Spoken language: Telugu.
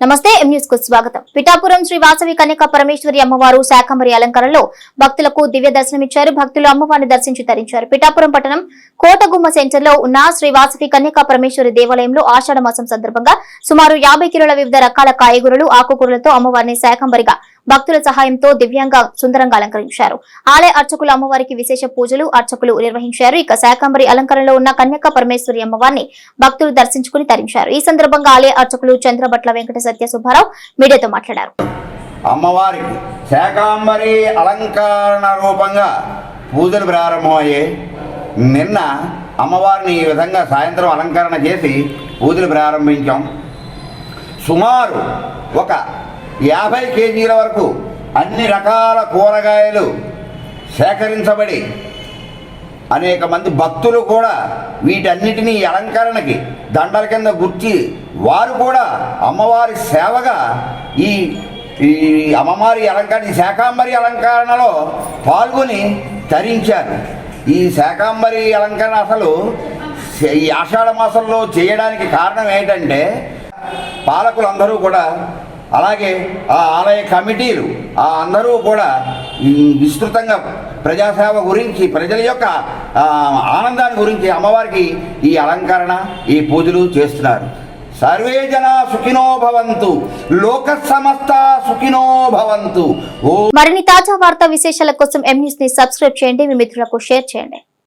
నమస్తే ఎం న్యూస్కు స్వాగతం. పిఠాపురం శ్రీ వాసవి కన్యక పరమేశ్వరి అమ్మవారు శాకంబరి అలంకరణలో భక్తులకు దివ్య దర్శనమిచ్చారు. భక్తులు అమ్మవారిని దర్శించి తరించారు. పిఠాపురం పట్టణం కోటగుమ్మ సెంటర్లో ఉన్న శ్రీ వాసవి కన్యక పరమేశ్వరి దేవాలయంలో ఆషాఢ మాసం సందర్భంగా సుమారు యాభై కిలోల వివిధ రకాల కాయగూరలు ఆకుకూరలతో అమ్మవారిని శాకంబరిగా భక్తుల సహాయంతో దివ్యంగా సుందరంగా అలంకరించారు. ఆలయ అర్చకులు అమ్మవారికి విశేష పూజలు అర్చకులు నిర్వహించారు. ఇక శాకంబరి అలంకరణలో ఉన్న కన్యక పరమేశ్వరి అమ్మవారిని భక్తులు దర్శించుకుని తరించారు. ఈ సందర్భంగా ఆలయ అర్చకులు చంద్రభట్ల వెంకట సత్య సుబ్బారావు మీడియాతో మాట్లాడారు. అమ్మవారికి శాకాంబరి అలంకరణ రూపంగా పూజలు ప్రారంభమయ్యాయి నిన్న అమ్మవారిని ఈ విధంగా సాయంత్రం అలంకరణ చేసి పూజలు ప్రారంభించాం. సుమారు ఒక యాభై కేజీల వరకు అన్ని రకాల కూరగాయలు సేకరించబడి అనేక మంది భక్తులు కూడా వీటన్నిటినీ అలంకరణకి దండల కింద గుర్చి వారు కూడా అమ్మవారి సేవగా ఈ ఈ అమ్మవారి అలంకరణ ఈ శాకాంబరి అలంకరణలో పాల్గొని తరించారు. ఈ శాకాంబరి అలంకరణ అసలు ఈ ఆషాఢ మాసంలో చేయడానికి కారణం ఏంటంటే పాలకులందరూ కూడా అలాగే ఆ ఆలయ కమిటీలు ఆ అందరూ కూడా విస్తృతంగా ప్రజాసేవ గురించి ప్రజల యొక్క ఆనందాన్ని గురించి అమ్మవారికి ఈ అలంకరణ ఈ పూజలు చేస్తున్నారు. సర్వే జనా సుఖినో భవంతు లోక సమస్త సుఖినో భవంతు. ఓ మరిన్ని తాజా వార్తా విశేషాల కోసం ఎం న్యూస్ని సబ్స్క్రైబ్ చేయండి మీ మిత్రులకు షేర్ చేయండి.